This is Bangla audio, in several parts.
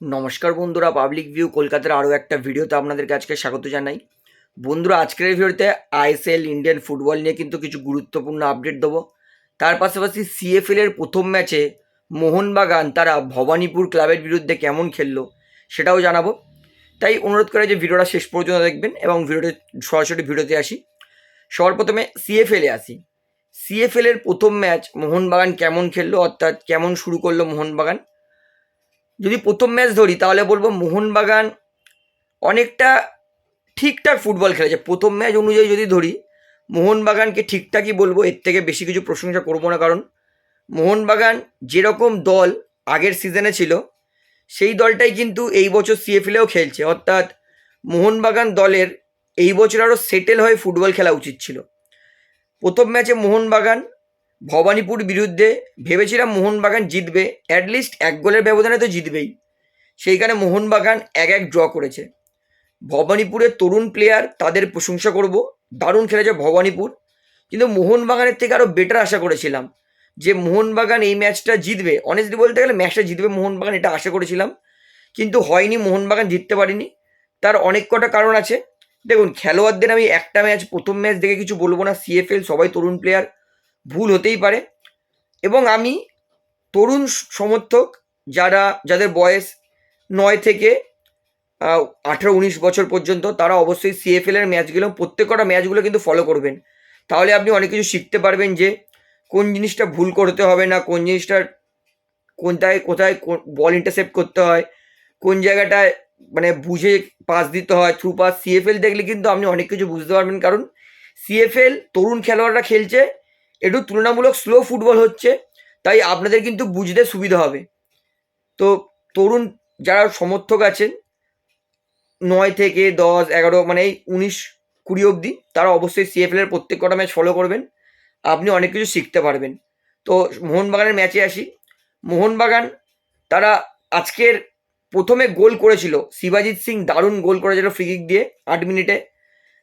নমস্কার বন্ধুরা পাবলিক ভিউ কলকাতার আরও একটা ভিডিওতে আপনাদেরকে আজকে স্বাগত জানাই। বন্ধুরা, আজকের ভিডিওতে আইএসএল ইন্ডিয়ান ফুটবল নিয়ে কিন্তু কিছু গুরুত্বপূর্ণ আপডেট দেবো। তার পাশাপাশি সিএফএল এর প্রথম ম্যাচে মোহনবাগান তারা ভবানীপুর ক্লাবের বিরুদ্ধে কেমন খেললো সেটাও জানাব। তাই অনুরোধ করে যে ভিডিওটা শেষ পর্যন্ত দেখবেন এবং ভিডিওতে সরাসরি ভিডিওতে আসি। সবার প্রথমে সিএফএলে আসি। সিএফএল এর প্রথম ম্যাচ মোহনবাগান কেমন খেললো অর্থাৎ কেমন শুরু করল মোহনবাগান? যদি প্রথম ম্যাচ ধরি, তাহলে বলব মোহনবাগান অনেকটা ঠিকঠাক ফুটবল খেলেছে। প্রথম ম্যাচ অনুযায়ী যদি ধরি, মোহনবাগানকে ঠিকঠাকই বলব, এর থেকে বেশি কিছু প্রশংসা করব না। কারণ মোহনবাগান যেরকম দল আগের সিজনে ছিল, সেই দলটাই কিন্তু এই বছর সিএফএলেও খেলছে। অর্থাৎ মোহনবাগান দলের এই বছর আরও সেটেল হয়ে ফুটবল খেলা উচিত ছিল। প্রথম ম্যাচে মোহনবাগান ভবানীপুর বিরুদ্ধে ভেবেছিলাম মোহনবাগান জিতবে অ্যাটলিস্ট এক গোলের ব্যবধানে তো জিতবেই। সেইখানে মোহনবাগান এক এক ড্র করেছে। ভবানীপুরের তরুণ প্লেয়ার তাদের প্রশংসা করব, দারুণ খেলেছে ভবানীপুর। কিন্তু মোহনবাগানের থেকে আরও বেটার আশা করেছিলাম যে মোহনবাগান এই ম্যাচটা জিতবে। অনেস্টলি বলতে গেলে ম্যাচটা জিতবে মোহনবাগান, এটা আশা করেছিলাম। কিন্তু হয়নি, মোহনবাগান জিততে পারিনি। তার অনেক কটা কারণ আছে। দেখুন, খেলোয়াড়দের আমি একটা ম্যাচ প্রথম ম্যাচ দেখে কিছু বলব না। সিএফএল সবাই তরুণ প্লেয়ার ভুল হতেই পারে। এবং আমি তরুণ সমর্থক যারা, যাদের বয়স নয় থেকে আঠেরো উনিশ বছর পর্যন্ত, তারা অবশ্যই সিএফএল এর ম্যাচগুলো প্রত্যেকটা ম্যাচগুলো কিন্তু ফলো করবেন। তাহলে আপনি অনেক কিছু শিখতে পারবেন যে, কোন জিনিসটা ভুল করতে হবে না, কোন জিনিসটার কোনটায়, কোথায় বল ইন্টারসেপ্ট করতে হয়, কোন জায়গাটায় মানে বুঝে পাস দিতে হয় থ্রু পাস সিএফএল দেখলে কিন্তু আপনি অনেক কিছু বুঝতে পারবেন। কারণ সিএফএল তরুণ খেলোয়াড়রা খেলছে একটু তুলনামূলক স্লো ফুটবল হচ্ছে, তাই আপনাদের কিন্তু বুঝতে সুবিধা হবে। তো তরুণ যারা সমর্থক আছেন, নয় থেকে দশ, এগারো মানে এই উনিশ, কুড়ি অবধি, তারা অবশ্যই সিএফএল এর প্রত্যেক কটা ম্যাচ ফলো করবেন। আপনি অনেক কিছু শিখতে পারবেন। তো মোহনবাগানের ম্যাচে আসি। মোহনবাগান তারা আজকের প্রথমে গোল করেছিল। শিবাজিৎ সিং দারুণ গোল করেছিল ফ্রিকিক দিয়ে আট মিনিটে।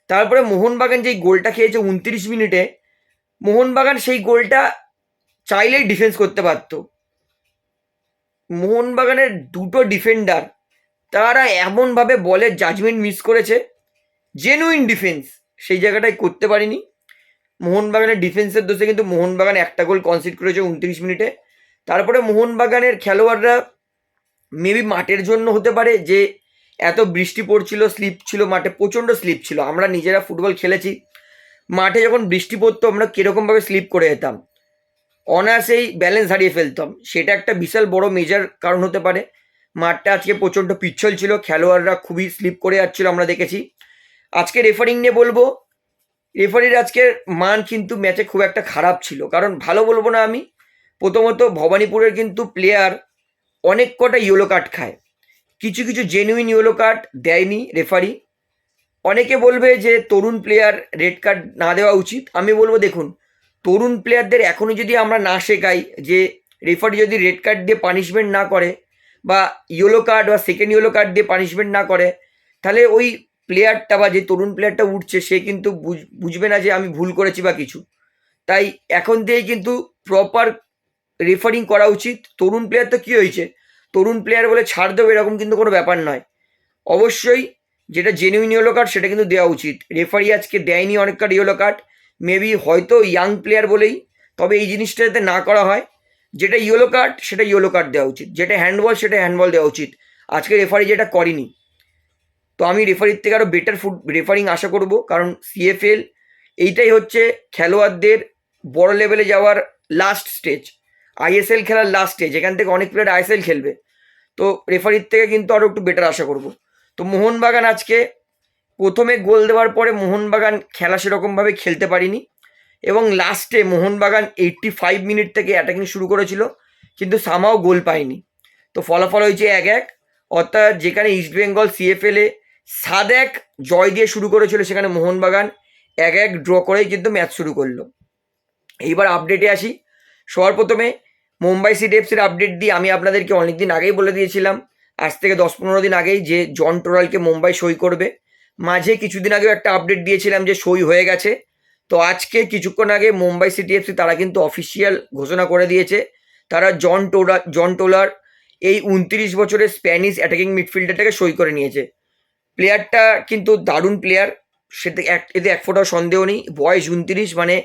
তারপরে মোহনবাগান যেই গোলটা খেয়েছে উনত্রিশ মিনিটে মোহনবাগান সেই গোলটা চাইলেই ডিফেন্স করতে পারত। মোহনবাগানের দুটো ডিফেন্ডার তারা এমনভাবে বলের জাজমেন্ট মিস করেছে জেনুইন ডিফেন্স সেই জায়গাটায় করতে পারিনি। মোহনবাগানের ডিফেন্সের দোষে কিন্তু মোহনবাগান একটা গোল কনসিড করেছে উনত্রিশ মিনিটে। তারপরে মোহনবাগানের খেলোয়াড়রা মেবি মাঠের জন্য হতে পারে যে, এত বৃষ্টি পড়ছিল স্লিপ ছিল মাঠে, প্রচণ্ড স্লিপ ছিল। আমরা নিজেরা ফুটবল খেলেছি মাঠে যখন বৃষ্টি পড়তো, আমরা কীরকমভাবে স্লিপ করে যেতাম। অনায়াসেই ব্যালেন্স হারিয়ে ফেলতাম। সেটা একটা বিশাল বড় মেজার কারণ হতে পারে। মাঠটা আজকে প্রচণ্ড পিচ্ছল ছিল, খেলোয়াড়রা খুবই স্লিপ করে যাচ্ছিল, আমরা দেখেছি। আজকে রেফারিং নিয়ে বলব রেফারির আজকের মান কিন্তু ম্যাচে খুব একটা খারাপ ছিল। কারণ ভালো বলব না আমি, প্রথমত ভবানীপুরের কিন্তু প্লেয়ার অনেক কটা ইয়েলো কার্ড খায়। কিছু কিছু জেনুইন ইয়েলো কার্ড দেয়নি রেফারি অনেকে বলবে যে তরুণ প্লেয়ার রেড কার্ড না দেওয়া উচিত। আমি বলব, দেখুন, তরুণ প্লেয়ারদের এখনও যদি আমরা না শেখাই যে রেফারি যদি রেড কার্ড দিয়ে পানিশমেন্ট না করে বা ইয়েলো কার্ড বা সেকেন্ড ইয়েলো কার্ড দিয়ে পানিশমেন্ট না করে, তাহলে ওই প্লেয়ারটা বা যে তরুণ প্লেয়ারটা উঠছে, সে কিন্তু বুঝবে না যে আমি ভুল করেছি বা কিছু। তাই এখন থেকেই কিন্তু প্রপার রেফারিং করা উচিত। তরুণ প্লেয়ার তো কী হয়েছে? তরুণ প্লেয়ার বলে ছাড় দেবো এরকম কিন্তু কোনো ব্যাপার নয়। অবশ্যই যেটা জেনুইন ইয়েলো কার্ড সেটা কিন্তু দেওয়া উচিত। রেফারি আজকে দেয়নি অনেক কার্ড ইয়েলো কার্ড মেবি হয়তো ইয়াং প্লেয়ার বলেই, তবে এই জিনিসটা যাতে না করা হয়, যেটা ইয়েলো কার্ড সেটা ইয়েলো কার্ড দেওয়া উচিত। যেটা হ্যান্ডবল সেটা হ্যান্ডবল দেওয়া উচিত। আজকে রেফারি যেটা করেনি। তো আমি রেফারির থেকে আরও বেটার ফুড রেফারিং আশা করব, কারণ সিএফএল এইটাই হচ্ছে খেলোয়াড়দের বড় লেভেলে যাওয়ার লাস্ট স্টেজ আইএসএল খেলার লাস্ট স্টেজ এখান থেকে অনেক প্লেয়ার আইএসএল খেলবে। তো রেফারির থেকে কিন্তু আরও একটু বেটার আশা করব। তো মোহনবাগান আজকে প্রথমে গোল দেওয়ার পরে মোহনবাগান খেলা সেরকমভাবে খেলতে পারিনি এবং লাস্টে মোহনবাগান এইট্টি ফাইভ মিনিট থেকে অ্যাটাকিং শুরু করেছিল, কিন্তু সামাও গোল পায়নি। তো ফলাফল হয়েছে এক এক। অর্থাৎ যেখানে ইস্টবেঙ্গল সিএফএলে সাত এক জয় দিয়ে শুরু করেছিল, সেখানে মোহনবাগান এক এক ড্র করেই কিন্তু ম্যাচ শুরু করল। এইবার আপডেটে আসি। সবার প্রথমে মুম্বাই সিটি এফসির আপডেট দিয়ে আমি আপনাদেরকে অনেক দিন আগেই বলে দিয়েছিলাম আজ থেকে দশ পনেরো দিন আগেই যে জন টোরালকে মুম্বাই সই করবে। মাঝে কিছুদিন আগেও একটা আপডেট দিয়েছিলাম যে সই হয়ে গেছে। তো আজকে কিছুক্ষণ আগে মুম্বাই সিটি এফসি তারা কিন্তু অফিসিয়াল ঘোষণা করে দিয়েছে। তারা জন টোরা, জন টোলার এই উনত্রিশ বছরের স্প্যানিশ অ্যাটাকিং মিডফিল্ডারটাকে সই করে নিয়েছে। প্লেয়ারটা কিন্তু দারুণ প্লেয়ার সেটা এক, এতে এক ফোঁটাও সন্দেহ নেই। বয়স উনত্রিশ মানে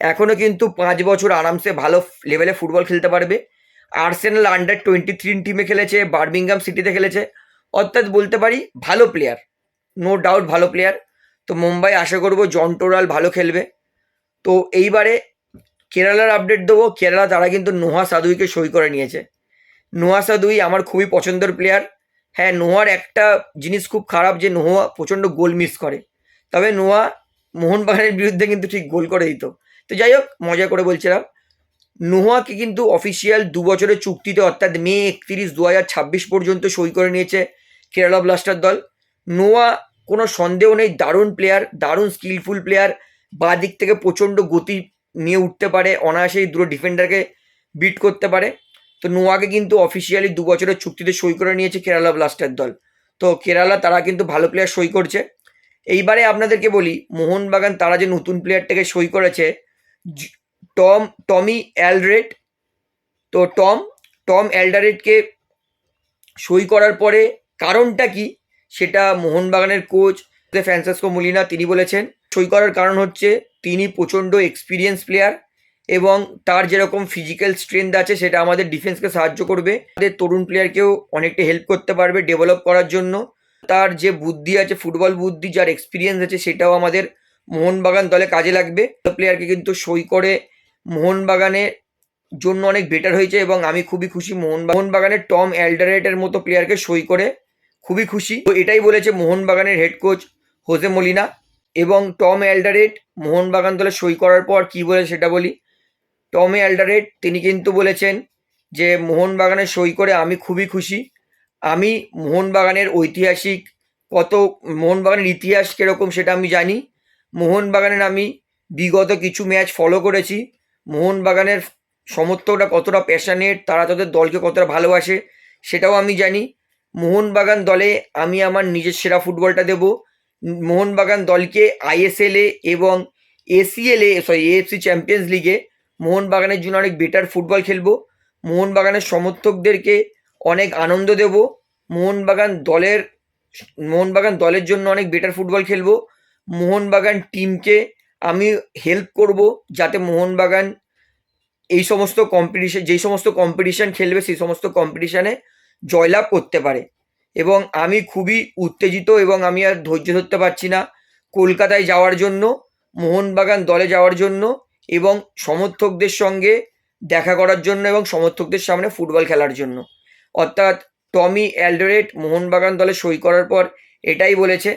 এখনও কিন্তু পাঁচ বছর আরামসে ভালো লেভেলে ফুটবল খেলতে পারবে। আর্সেনাল আন্ডার টোয়েন্টি থ্রি টিমে খেলেছে, বার্মিংহাম সিটিতে খেলেছে। অর্থাৎ বলতে পারি, ভালো প্লেয়ার নো ডাউট ভালো প্লেয়ার তো মুম্বাই আশা করব জন টোরাল ভালো খেলবে। তো এইবারে কেরালার আপডেট দেবো। কেরালা তারা কিন্তু নোহা সাদুইকে সই করে নিয়েছে। নোহা সাদুই আমার খুবই পছন্দের প্লেয়ার হ্যাঁ নোহার একটা জিনিস খুব খারাপ যে নোহা প্রচণ্ড গোল মিস করে। তবে নোহা মোহনবাগানের বিরুদ্ধে কিন্তু ঠিক গোল করে দিত তো যাই হোক, মজা করে বলছিলাম। নোহাকে কিন্তু অফিসিয়াল দু বছরের চুক্তিতে, অর্থাৎ মে একত্রিশ দু পর্যন্ত সই করে নিয়েছে কেরালা ব্লাস্টার দল। নোয়া কোনো সন্দেহ নেই, দারুণ প্লেয়ার দারুণ স্কিলফুল প্লেয়ার বাঁ দিক থেকে প্রচণ্ড গতি নিয়ে উঠতে পারে, অনায়াসেই দুটো ডিফেন্ডারকে বিট করতে পারে। তো নোয়াকে কিন্তু অফিসিয়ালি দু বছরের চুক্তিতে সই করে নিয়েছে কেরালা ব্লাস্টার দল। তো কেরালা তারা কিন্তু ভালো প্লেয়ার সই করছে। এইবারে আপনাদেরকে বলি, মোহনবাগান তারা যে নতুন প্লেয়ারটাকে সই করেছে টম, টমি অ্যালরেড তো টম টম অ্যালডারেটকে সই করার পরে কারণটা কি? সেটা মোহনবাগানের কোচ ফ্রান্সিসকো মুলিনা তিনি বলেছেন। সই করার কারণ হচ্ছে তিনি প্রচণ্ড এক্সপিরিয়েন্স প্লেয়ার এবং তার যেরকম ফিজিক্যাল স্ট্রেংথ আছে সেটা আমাদের ডিফেন্সকে সাহায্য করবে। আমাদের তরুণ প্লেয়ারকেও অনেকটা হেল্প করতে পারবে ডেভেলপ করার জন্য। তার যে বুদ্ধি আছে ফুটবল বুদ্ধি, যার এক্সপিরিয়েন্স আছে সেটাও আমাদের মোহনবাগান দলে কাজে লাগবে। প্লেয়ারকে কিন্তু সই করে মোহনবাগানের জন্য অনেক বেটার হয়েছে এবং আমি খুবই খুশি। মোহন মোহনবাগানের টম অ্যালডারেটের মতো প্লেয়ারকে সই করে খুবই খুশি। তো এটাই বলেছে মোহনবাগানের হেড কোচ হোসে মলিনা এবং টম অ্যালডারেট মোহনবাগান দলে সই করার পর কি বলে সেটা বলি। টম অ্যালডারেট তিনি কিন্তু বলেছেন যে মোহনবাগানে সই করে আমি খুবই খুশি। আমি মোহনবাগানের ঐতিহাসিক কত মোহনবাগানের ইতিহাস কীরকম সেটা আমি জানি। মোহনবাগানের আমি বিগত কিছু ম্যাচ ফলো করেছি। মোহনবাগানের সমর্থকরা কতটা প্যাশানেট তারা তাদের দলকে কতটা ভালোবাসে, সেটাও আমি জানি। মোহনবাগান দলে আমি আমার নিজের সেরা ফুটবলটা দেব। মোহনবাগান দলকে আইএসএলে এবং এসিএলে সরি এএফসি চ্যাম্পিয়ন্স লিগে মোহনবাগানের জন্য অনেক বেটার ফুটবল খেলব। মোহনবাগানের সমর্থকদেরকে অনেক আনন্দ দেব। মোহনবাগান দলের মোহনবাগান দলের জন্য অনেক বেটার ফুটবল খেলব। মোহনবাগান টিমকে আমি হেল্প করব যাতে মোহনবাগান এই সমস্ত কম্পিটিশন যেই সমস্ত কম্পিটিশান খেলবে, সেই সমস্ত কম্পিটিশানে জয়লাভ করতে পারে। এবং আমি খুবই উত্তেজিত এবং আমি আর ধৈর্য ধরতে পারছি না কলকাতায় যাওয়ার জন্য, মোহনবাগান দলে যাওয়ার জন্য এবং সমর্থকদের সঙ্গে দেখা করার জন্য এবং সমর্থকদের সামনে ফুটবল খেলার জন্য। অর্থাৎ টমি অ্যালডারেট মোহনবাগান দলে সই করার পর এটাই বলেছে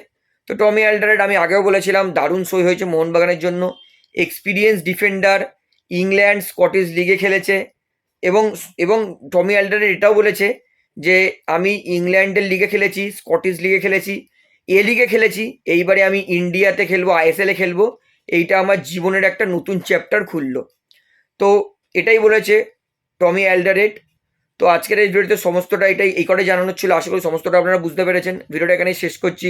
তো টমি অ্যালডারেট আমি আগেও বলেছিলাম, দারুণ সই হয়েছে মোহনবাগানের জন্য। এক্সপিরিয়েন্স ডিফেন্ডার ইংল্যান্ড স্কটিশ লিগে খেলেছে এবং এবং টমি অ্যালডারেট এটাও বলেছে যে, আমি ইংল্যান্ডের লিগে খেলেছি স্কটিশ লিগে খেলেছি এ লিগে খেলেছি, এইবারে আমি ইন্ডিয়াতে খেলব আইএসএলে খেলব, এইটা আমার জীবনের একটা নতুন চ্যাপ্টার খুললো। তো এটাই বলেছে টমি অ্যালডারেট তো আজকের এই ভিডিওতে সমস্তটা এটাই, এই কটাই জানানোর ছিল। আশা করি সমস্তটা আপনারা বুঝতে পেরেছেন। ভিডিওটা এখানেই শেষ করছি।